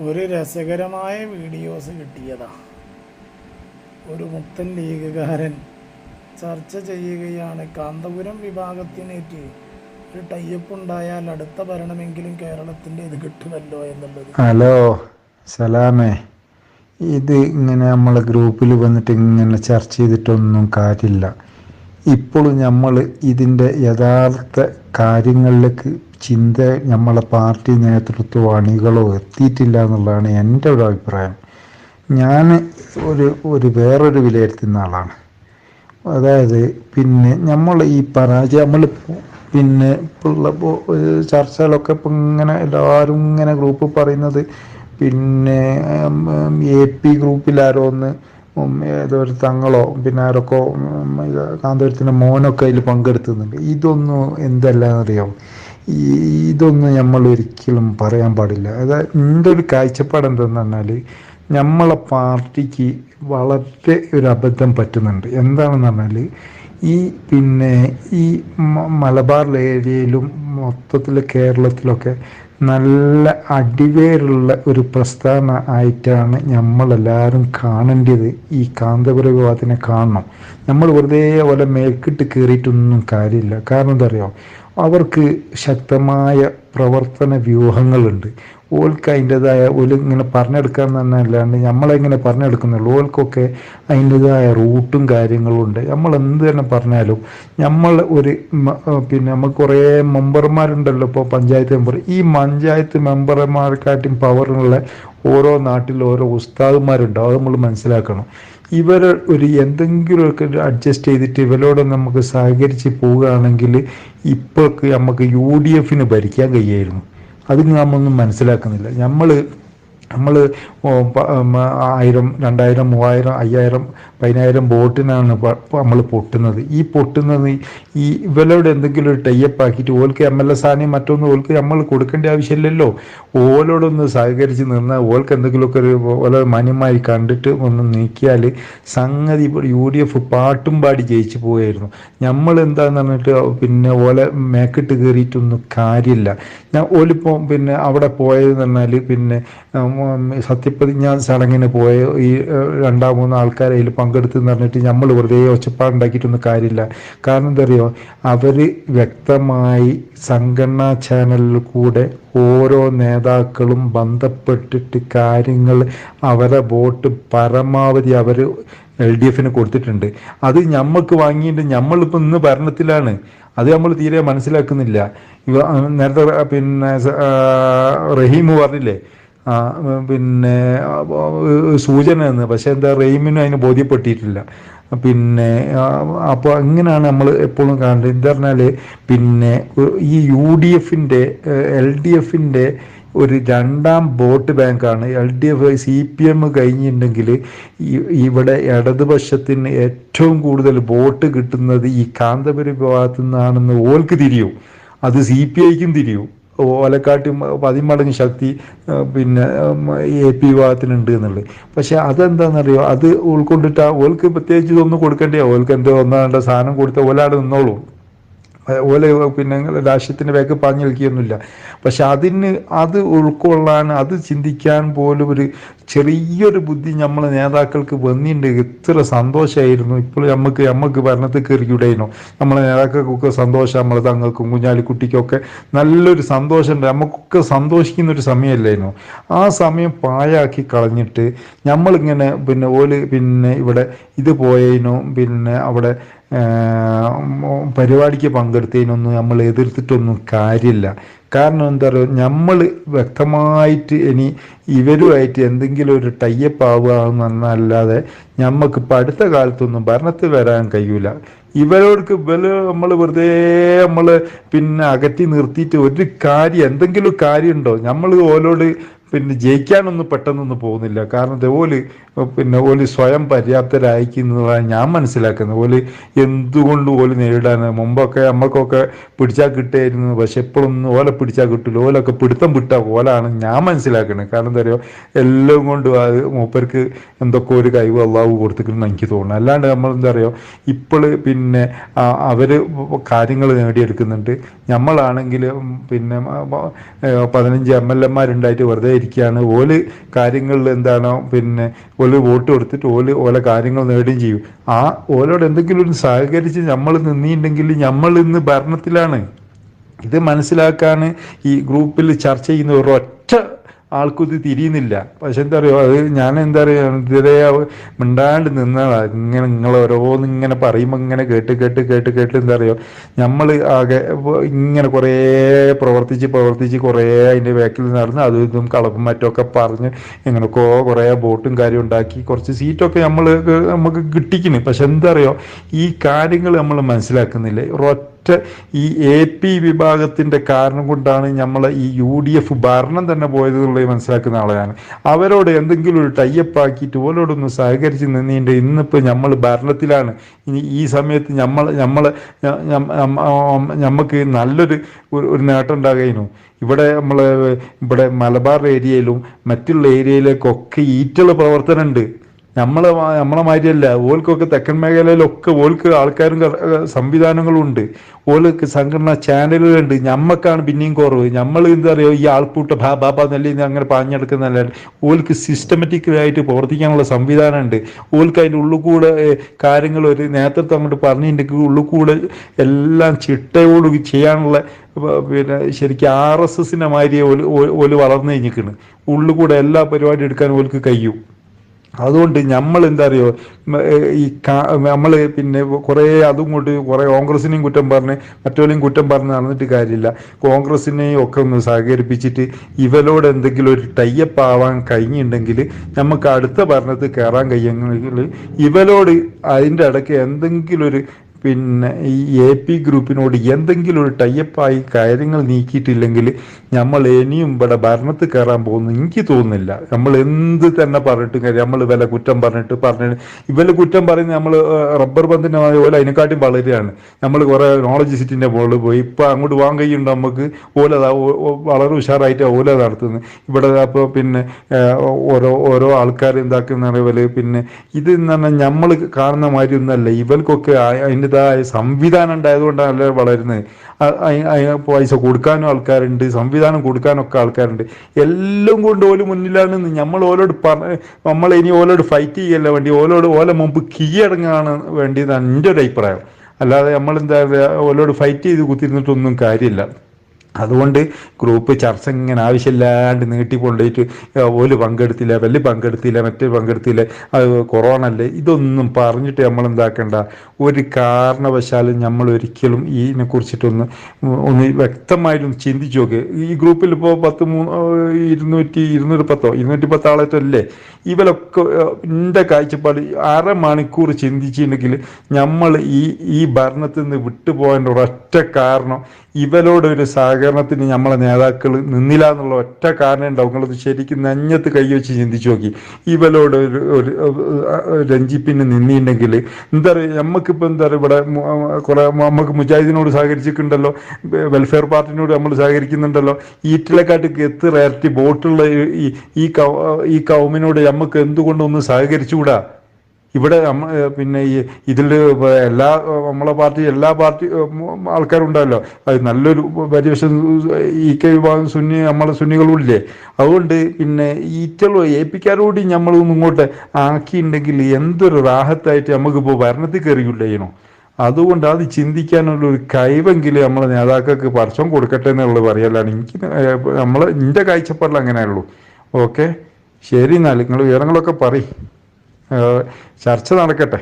ഒരു രസകരമായ വീഡിയോസ് കിട്ടിയതാ. ഒരു മുത്തൻ ലീഗുകാരൻ ചർച്ച ചെയ്യുകയാണ്. കാന്തപുരം വിഭാഗത്തിനേറ്റ് ഒരു ടൈപ്പ് ഉണ്ടായാൽ അടുത്ത ഭരണമെങ്കിലും കേരളത്തിന്റെ ഇത് കിട്ടുമല്ലോ എന്നുള്ളത്. ഹലോ സലാമേ. ഇത് ഇങ്ങനെ നമ്മൾ ഗ്രൂപ്പിൽ വന്നിട്ട് ഇങ്ങനെ ചർച്ച ചെയ്തിട്ടൊന്നും കാര്യമില്ല. ഇപ്പോഴും നമ്മൾ ഇതിന്റെ യഥാർത്ഥ കാര്യങ്ങളിലേക്ക് ചിന്ത നമ്മളെ പാർട്ടി നേതൃത്വമോ അണികളോ എത്തിയിട്ടില്ല എന്നുള്ളതാണ് എന്റെ ഒരു അഭിപ്രായം. ഞാൻ ഒരു ഒരു വേറൊരു വിലയിരുത്തുന്ന ആളാണ്. അതായത് പിന്നെ നമ്മൾ ഈ പരാജയം നമ്മൾ പിന്നെ ഉള്ള ചർച്ചകളൊക്കെ ഇപ്പം ഇങ്ങനെ എല്ലാവരും ഇങ്ങനെ ഗ്രൂപ്പ് പറയുന്നത് പിന്നെ എ പി ഗ്രൂപ്പിലാരോ ഒന്ന് ഉം, ഏതോ തങ്ങളോ പിന്നെ ആരൊക്കെ കാന്തപുരത്തിന്റെ മോനൊക്കെ അതിൽ പങ്കെടുത്തുന്നുണ്ട് ഇതൊന്നും എന്തല്ലാന്നറിയാം? ഈ ഇതൊന്നും നമ്മൾ ഒരിക്കലും പറയാൻ പാടില്ല. അതായത് എന്റെ ഒരു കാഴ്ചപ്പാട് എന്തെന്ന് പറഞ്ഞാൽ നമ്മളെ പാർട്ടിക്ക് വളരെ ഒരു അബദ്ധം പറ്റുന്നുണ്ട്. എന്താണെന്ന് പറഞ്ഞാൽ ഈ പിന്നെ ഈ മലബാർ ഏരിയയിലും മൊത്തത്തിൽ കേരളത്തിലൊക്കെ നല്ല അടിവേറുള്ള ഒരു പ്രസ്ഥാന ആയിട്ടാണ് നമ്മളെല്ലാവരും കാണേണ്ടത്. ഈ കാന്തപുര വിവാദത്തിനെ കാണണം. നമ്മൾ വെറുതെ പോലെ മേൽക്കിട്ട് കയറിയിട്ടൊന്നും കാര്യമില്ല. കാരണം എന്താ അവർക്ക് ശക്തമായ പ്രവർത്തന വ്യൂഹങ്ങളുണ്ട്. ഓൾക്ക് അതിന്റെതായ ഒരു ഇങ്ങനെ പറഞ്ഞെടുക്കാൻ തന്നെ അല്ലാണ്ട് നമ്മളെങ്ങനെ പറഞ്ഞെടുക്കുന്നുള്ളൂ. ഓൾക്കൊക്കെ അതിന്റെതായ റൂട്ടും കാര്യങ്ങളും ഉണ്ട്. നമ്മൾ എന്ത് തന്നെ പറഞ്ഞാലും നമ്മൾ ഒരു പിന്നെ നമ്മൾ കുറേ മെമ്പർമാരുണ്ടല്ലോ ഇപ്പോൾ പഞ്ചായത്ത് മെമ്പർ. ഈ പഞ്ചായത്ത് മെമ്പർമാർക്കാട്ടും പവറുള്ള ഓരോ നാട്ടിൽ ഓരോ ഉസ്താദുമാരുണ്ടാവും അത് നമ്മൾ മനസ്സിലാക്കണം. ഇവരെ ഒരു എന്തെങ്കിലുമൊക്കെ അഡ്ജസ്റ്റ് ചെയ്തിട്ട് ഇവരോട് നമുക്ക് സഹകരിച്ച് പോവുകയാണെങ്കിൽ ഇപ്പോഴൊക്കെ നമുക്ക് യു ഡി എഫിന് ഭരിക്കാൻ കഴിയായിരുന്നു. അത് നമ്മൊന്നും മനസ്സിലാക്കുന്നില്ല. നമ്മൾ നമ്മൾ ആയിരം രണ്ടായിരം മൂവായിരം അയ്യായിരം പതിനായിരം ബോട്ടിനാണ് നമ്മൾ പൊട്ടുന്നത്. ഈ പൊട്ടുന്നത് ഈ ഇവരോട് എന്തെങ്കിലും ഒരു ടൈപ്പ് ആക്കിയിട്ട് ഓൾക്ക് എം എൽ എ സ്ഥാനം മറ്റൊന്നും ഓൽക്ക് നമ്മൾ കൊടുക്കേണ്ട ആവശ്യമില്ലല്ലോ. ഓലോടൊന്ന് സഹകരിച്ച് നിന്നാൽ ഓൽക്ക് എന്തെങ്കിലുമൊക്കെ ഒരു ഓല മാന്യമായി കണ്ടിട്ട് ഒന്ന് നീക്കിയാൽ സംഗതി യു ഡി എഫ് പാട്ടും പാടി ജയിച്ചു പോയായിരുന്നു നമ്മൾ എന്താന്ന് പറഞ്ഞിട്ട് പിന്നെ ഓല മേക്കിട്ട് കയറിയിട്ടൊന്നും കാര്യമില്ല. ഞാൻ ഓലിപ്പോൾ പിന്നെ അവിടെ പോയതെന്ന് പറഞ്ഞാൽ പിന്നെ സത്യപ്രതിജ്ഞ ചടങ്ങിന് പോയ ഈ രണ്ടാം മൂന്ന് ആൾക്കാരെ അതിൽ പങ്കെടുത്തു എന്ന് പറഞ്ഞിട്ട് നമ്മൾ വെറുതെ ഒച്ചപ്പാടുണ്ടാക്കിയിട്ടൊന്നും കാര്യമില്ല. കാരണം എന്താ അറിയോ? അവർ വ്യക്തമായി സംഘടനാ ചാനലിൽ കൂടെ ഓരോ നേതാക്കളും ബന്ധപ്പെട്ടിട്ട് കാര്യങ്ങൾ അവരെ വോട്ട് പരമാവധി അവർ എൽ ഡി എഫിന് കൊടുത്തിട്ടുണ്ട്. അത് ഞമ്മക്ക് വാങ്ങിയിട്ട് നമ്മളിപ്പോൾ ഇന്ന് ഭരണത്തിലാണ്. അത് നമ്മൾ തീരെ മനസ്സിലാക്കുന്നില്ല. നേരത്തെ പിന്നെ റഹീമ് റഹീം പറഞ്ഞില്ലേ? പിന്നെ സൂചന എന്ന് പക്ഷെ എന്താ റെയിമിനും അതിന് ബോധ്യപ്പെട്ടിട്ടില്ല. പിന്നെ അപ്പോൾ അങ്ങനെയാണ് നമ്മൾ എപ്പോഴും കാണുന്നത് എന്താ പറഞ്ഞാൽ പിന്നെ ഈ യു ഡി എഫിന്റെ എൽ ഡി എഫിന്റെ ഒരു രണ്ടാം വോട്ട് ബാങ്കാണ്. L D F C P M കഴിഞ്ഞിട്ടുണ്ടെങ്കിൽ ഇവിടെ ഇടതുപക്ഷത്തിന് ഏറ്റവും കൂടുതൽ വോട്ട് കിട്ടുന്നത് ഈ കാന്തപുരം ഭാഗത്തു നിന്നാണെന്ന് ഓൾക്ക് തിരിയും. അത് സി പി ഐക്കും തിരിയും. ഓലക്കാട്ടി പതിമടങ്ങ് ശക്തി പിന്നെ എ പി വിഭാഗത്തിനുണ്ട് എന്നുള്ളത്. പക്ഷെ അതെന്താണെന്നറിയോ? അത് ഉൾക്കൊണ്ടിട്ട് ഓൽക്ക് പ്രത്യേകിച്ച് ഇതൊന്നും കൊടുക്കേണ്ടിയോ. ഓൽക്ക് എന്തോ ഒന്നാണ്ട സാധനം കൊടുത്ത ഓലാടെ നിന്നോളൂ. ഓല പിന്നെ രാഷ്ട്രീയത്തിന്റെ ബാക്ക് പറഞ്ഞു നിൽക്കുകയൊന്നുമില്ല. പക്ഷെ അതിന് അത് ഉൾക്കൊള്ളാൻ അത് ചിന്തിക്കാൻ പോലും ഒരു ചെറിയൊരു ബുദ്ധി നമ്മളെ നേതാക്കൾക്ക് വന്നിട്ടുണ്ട് എത്ര സന്തോഷമായിരുന്നു ഇപ്പോൾ നമുക്ക് നമുക്ക് ഭരണത്തിൽ കയറിക്കൂടായിരുന്നു നമ്മളെ നേതാക്കൾക്കൊക്കെ സന്തോഷം നമ്മളെ തങ്ങൾക്കും കുഞ്ഞാലിക്കുട്ടിക്കൊക്കെ നല്ലൊരു സന്തോഷമുണ്ട്. നമുക്കൊക്കെ സന്തോഷിക്കുന്ന ഒരു സമയമല്ലായിരുന്നു ആ സമയം പായാക്കി കളഞ്ഞിട്ട് നമ്മളിങ്ങനെ പിന്നെ ഓൽ പിന്നെ ഇവിടെ ഇത് പോയതിനോ പിന്നെ അവിടെ പരിപാടിക്ക് പങ്കെടുത്തതിനൊന്നും നമ്മൾ എതിർത്തിട്ടൊന്നും കാര്യമില്ല. കാരണം എന്താ പറയുക നമ്മൾ വ്യക്തമായിട്ട് ഇനി ഇവരുമായിട്ട് എന്തെങ്കിലും ഒരു ടൈപ്പ് ആവുക എന്നല്ലാതെ നമുക്ക് ഇപ്പം അടുത്ത കാലത്തൊന്നും ഭരണത്തിൽ വരാൻ കഴിയൂല. ഇവരോടൊക്കെ ഇവർ നമ്മൾ വെറുതെ നമ്മൾ പിന്നെ അകറ്റി നിർത്തിയിട്ട് ഒരു കാര്യം എന്തെങ്കിലും കാര്യമുണ്ടോ? നമ്മൾ ഓലോട് പിന്നെ ജയിക്കാനൊന്നും പെട്ടെന്നൊന്നും പോകുന്നില്ല. കാരണം ഓൽ പിന്നെ ഓൽ സ്വയം പര്യാപ്തരായിരിക്കുന്നതാണ് ഞാൻ മനസ്സിലാക്കുന്നത്. ഓൽ എന്തുകൊണ്ട് ഓൽ നേരിടാൻ മുമ്പൊക്കെ നമ്മൾക്കൊക്കെ പിടിച്ചാൽ കിട്ടായിരുന്നു പക്ഷെ എപ്പോഴൊന്നും ഓല പിടിച്ചാൽ കിട്ടില്ല ഓലൊക്കെ പിടുത്തം വിട്ട ഓലാണ് ഞാൻ മനസ്സിലാക്കുന്നത് കാരണം എന്താ പറയുക എല്ലാം കൊണ്ടും അത് മൂപ്പർക്ക് എന്തൊക്കെ ഒരു കഴിവ് അള്ളാവ് കൊടുത്തിട്ടുണ്ടെന്ന് എനിക്ക് തോന്നുന്നു. അല്ലാണ്ട് നമ്മൾ എന്താ പറയുക ഇപ്പോൾ പിന്നെ അവർ കാര്യങ്ങൾ നേടിയെടുക്കുന്നുണ്ട്. നമ്മളാണെങ്കിൽ പിന്നെ പതിനഞ്ച് എം എൽ എമാരുണ്ടായിട്ട് വെറുതെ സഹകരിക്കുകയാണ് ഓൽ കാര്യങ്ങളിൽ എന്താണോ പിന്നെ ഓൽ വോട്ട് കൊടുത്തിട്ട് ഓൽ ഓല കാര്യങ്ങൾ നേടുകയും ചെയ്യും. ആ ഓലോട് എന്തെങ്കിലും ഒരു സഹകരിച്ച് നമ്മൾ നിന്നിട്ടുണ്ടെങ്കിൽ നമ്മൾ ഇന്ന് ഭരണത്തിലാണ്. ഇത് മനസ്സിലാക്കാൻ ഈ ഗ്രൂപ്പിൽ ചർച്ച ചെയ്യുന്ന ഒരൊറ്റ ആൾക്കും ഇത് തിരിയുന്നില്ല. പക്ഷെ എന്താ പറയുക അത് ഞാൻ എന്താ പറയുക ഇതുവരെ മിണ്ടാണ്ട് നിന്നതാ. ഇങ്ങനെ നിങ്ങൾ ഓരോന്ന് ഇങ്ങനെ പറയുമ്പോൾ ഇങ്ങനെ കേട്ട് കേട്ട് കേട്ട് കേട്ട് എന്താ പറയുക നമ്മൾ ആകെ ഇങ്ങനെ കുറേ പ്രവർത്തിച്ച് പ്രവർത്തിച്ച് കുറേ അതിന്റെ ബാക്കിൽ നടന്ന് അതും ഇതും കളപ്പും മറ്റൊക്കെ പറഞ്ഞ് എങ്ങനെയൊക്കെ കുറേ ബോട്ടും കാര്യം ഉണ്ടാക്കി കുറച്ച് സീറ്റൊക്കെ നമ്മൾ നമുക്ക് കിട്ടിക്കുന്നു പക്ഷെ എന്താ പറയുക ഈ കാര്യങ്ങൾ നമ്മൾ മനസ്സിലാക്കുന്നില്ല. ഒരൊറ്റ ഈ എ പി വിഭാഗത്തിന്റെ കാരണം കൊണ്ടാണ് നമ്മൾ ഈ യു ഡി എഫ് ഭരണം തന്നെ പോയത് എന്നുള്ളത് മനസ്സിലാക്കുന്ന ആളെയാണ് അവരോട് എന്തെങ്കിലും ഒരു ടൈപ്പ് ആക്കിയിട്ട് ഓരോടൊന്ന് സഹകരിച്ച് നിന്നിട്ട് ഇന്നിപ്പോൾ നമ്മൾ ഭരണത്തിലാണ്. ഇനി ഈ സമയത്ത് നമ്മൾ നമ്മൾ നമുക്ക് നല്ലൊരു ഒരു നേട്ടം ഉണ്ടാകുന്നു ഇവിടെ നമ്മൾ ഇവിടെ മലബാർ ഏരിയയിലും മറ്റുള്ള ഏരിയയിലേക്കൊക്കെ ഈറ്റുള്ള പ്രവർത്തനമുണ്ട് നമ്മളെ നമ്മളെ മാതിരിയല്ല. ഓൽക്കൊക്കെ തെക്കൻ മേഖലയിലൊക്കെ ഓൽക്ക് ആൾക്കാരും സംവിധാനങ്ങളും ഉണ്ട് ഓൽക്ക് സംഘടനാ ചാനലുകളുണ്ട്. ഞമ്മക്കാണ് പിന്നെയും കുറവ്. നമ്മൾ എന്താ പറയുക ഈ ആൾക്കൂട്ട ബാ ബാബ നല്ല അങ്ങനെ പാഞ്ഞെടുക്കുന്നല്ല ഓൽക്ക് സിസ്റ്റമാറ്റിക്കലായിട്ട് പ്രവർത്തിക്കാനുള്ള സംവിധാനമുണ്ട്. ഓൽക്ക് അതിന്റെ ഉള്ളിൽ കൂടെ കാര്യങ്ങൾ ഒരു നേതൃത്വം അങ്ങോട്ട് പറഞ്ഞിട്ടുണ്ടെങ്കിൽ ഉള്ളിൽ കൂടെ എല്ലാം ചിട്ടയോട് ചെയ്യാനുള്ള പിന്നെ ശരിക്കും ആർ എസ് എസിന്റെ മാതിരി ഓൽ ഓൽ വളർന്നു കഴിഞ്ഞിരിക്കുന്നു ഉള്ളിൽ കൂടെ എല്ലാ പരിപാടി എടുക്കാൻ ഓൽക്ക് കഴിയും. അതുകൊണ്ട് നമ്മൾ എന്താ അറിയോ ഈ നമ്മൾ പിന്നെ കുറേ അതും കൊണ്ട് കുറേ കോൺഗ്രസിനെയും കുറ്റം പറഞ്ഞ് മറ്റോലെയും കുറ്റം പറഞ്ഞ് നടന്നിട്ട് കാര്യമില്ല. കോൺഗ്രസിനെയും ഒക്കെ ഒന്ന് സഹകരിപ്പിച്ചിട്ട് ഇവരോട് എന്തെങ്കിലും ഒരു ടൈപ്പ് ആവാൻ കഴിഞ്ഞിട്ടുണ്ടെങ്കിൽ നമുക്ക് അടുത്ത ഭരണത്തിൽ കയറാൻ കഴിയുമെങ്കിൽ ഇവരോട് അതിന്റെ ഇടയ്ക്ക് എന്തെങ്കിലും ഒരു പിന്നെ ഈ എ പി ഗ്രൂപ്പിനോട് എന്തെങ്കിലും ഒരു ടൈപ്പായി കാര്യങ്ങൾ നീക്കിയിട്ടില്ലെങ്കിൽ നമ്മൾ ഇനിയും ഇവിടെ ഭരണത്തിൽ കയറാൻ പോകുന്നു എനിക്ക് തോന്നുന്നില്ല. നമ്മൾ എന്ത് തന്നെ പറഞ്ഞിട്ടും കാര്യം നമ്മൾ വില കുറ്റം പറഞ്ഞിട്ട് പറഞ്ഞിട്ട് ഇവൽ കുറ്റം പറയുന്ന നമ്മൾ റബ്ബർ ബന്ധിന്റെ മാതിരി പോലെ അതിനെക്കാട്ടും വളരുകയാണ് നമ്മൾ കുറെ നോളജ് സിറ്റിന്റെ മുകളിൽ പോയി ഇപ്പൊ അങ്ങോട്ട് പോകാൻ കഴിയുണ്ട് നമുക്ക്? ഓലതാ ഓ- ഓ- വളരെ ഉഷാറായിട്ട് ഓല നടത്തുന്നത് ഇവിടെ അപ്പോൾ പിന്നെ ഓരോ ഓരോ ആൾക്കാർ എന്താക്കുന്ന പിന്നെ ഇത് എന്ന് പറഞ്ഞാൽ നമ്മൾ കാണുന്ന മാതിരി ഒന്നല്ല ഇവർക്കൊക്കെ ആ- അതിന്റെതായ സംവിധാനം ഉണ്ടായതുകൊണ്ടാണല്ലോ വളരുന്നത്. പൈസ കൊടുക്കാനും ആൾക്കാരുണ്ട് സംവിധാനം കൊടുക്കാനൊക്കെ ആൾക്കാരുണ്ട്. എല്ലാം കൊണ്ട് ഓൽ മുന്നിലാണെന്ന് നമ്മൾ ഓലോട് പറഞ്ഞ നമ്മൾ ഇനി ഓലോട് ഫൈറ്റ് ചെയ്യല്ല വേണ്ടി ഓലോട് ഓല മുമ്പ് കീഴടങ്ങാണ് വേണ്ടിയതാണ് എന്റെ ഒരു അഭിപ്രായം. അല്ലാതെ നമ്മൾ എന്താ ഓലോട് ഫൈറ്റ് ചെയ്ത് കുത്തിരുന്നിട്ടൊന്നും കാര്യമില്ല. അതുകൊണ്ട് ഗ്രൂപ്പ് ചർച്ച ഇങ്ങനെ ആവശ്യമില്ലാണ്ട് നീട്ടി കൊണ്ടുപോയിട്ട് ഓൽ പങ്കെടുത്തില്ല വലിയ പങ്കെടുത്തില്ല മറ്റേ പങ്കെടുത്തില്ല കൊറോണ അല്ലേ? ഇതൊന്നും പറഞ്ഞിട്ട് നമ്മൾ എന്താക്കേണ്ട. ഒരു കാരണവശാലും നമ്മൾ ഒരിക്കലും ഇതിനെ കുറിച്ചിട്ടൊന്ന് ഒന്ന് വ്യക്തമായിട്ടൊന്ന് ചിന്തിച്ചു നോക്ക്. ഈ ഗ്രൂപ്പിൽ ഇപ്പോൾ പത്ത് മൂന്ന് ഇരുന്നൂറ്റി ഇരുന്നൂറ്റി പത്തോ ഇരുന്നൂറ്റി പത്ത് ആളായിട്ടല്ലേ ഇവരൊക്കെ എന്റെ കാഴ്ചപ്പാട് അരമണിക്കൂർ ചിന്തിച്ചിട്ടുണ്ടെങ്കിൽ നമ്മൾ ഈ ഈ ഭരണത്തിൽ നിന്ന് വിട്ടുപോകേണ്ട ഒരൊറ്റ കാരണം ഇവരോടൊരു ഒരു സഹകരണത്തിന് നമ്മളെ നേതാക്കൾ നിന്നില്ല എന്നുള്ള ഒറ്റ കാരണം ഉണ്ടാവും. നിങ്ങളത് ശരിക്കും നെഞ്ഞത്ത് കൈവച്ച് ചിന്തിച്ചു നോക്കി. ഇവലോട് ഒരു ഒരു രഞ്ജിപ്പിന് നിന്നിട്ടുണ്ടെങ്കിൽ എന്താ പറയുക നമുക്കിപ്പോൾ എന്താ പറയുക ഇവിടെ കുറെ നമുക്ക് മുജാഹിദിനോട് സഹകരിച്ചിട്ടുണ്ടല്ലോ വെൽഫെയർ പാർട്ടിനോട് നമ്മൾ സഹകരിക്കുന്നുണ്ടല്ലോ ഈറ്റിലെക്കാട്ട് എത്ര ഇരട്ടി ബോട്ടുള്ള ഈ- ഈ കൗമിനോട് നമുക്ക് എന്തുകൊണ്ടൊന്ന് സഹകരിച്ചുകൂടാ? ഇവിടെ പിന്നെ ഈ ഇതിൽ എല്ലാ നമ്മളെ പാർട്ടി എല്ലാ പാർട്ടി ആൾക്കാരുണ്ടല്ലോ. അത് നല്ലൊരു പരിവേഷം ഈ കെ വിഭാഗം സുന്നി നമ്മളെ സുന്നികളുമില്ലേ അതുകൊണ്ട് പിന്നെ ഈറ്റലോ ഏപ്പിക്കാരോട് നമ്മൾ ഇങ്ങോട്ട് ആക്കിയിട്ടുണ്ടെങ്കിൽ എന്തൊരു റാഹത്തായിട്ട് നമുക്കിപ്പോൾ ഭരണത്തിൽ കയറിയില്ലേനോ അതുകൊണ്ട് അത് ചിന്തിക്കാനുള്ള ഒരു കഴിവെങ്കിലും നമ്മളെ നേതാക്കൾക്ക് പരസ്യം കൊടുക്കട്ടെ എന്നുള്ളത് പറയലാണ്. എനിക്ക് നമ്മൾ എന്റെ കാഴ്ചപ്പാടിൽ അങ്ങനെയുള്ളൂ ഓക്കെ? ശരി എന്നാൽ നിങ്ങൾ വിവരങ്ങളൊക്കെ പറയും. ചർച്ച നടക്കട്ടെ.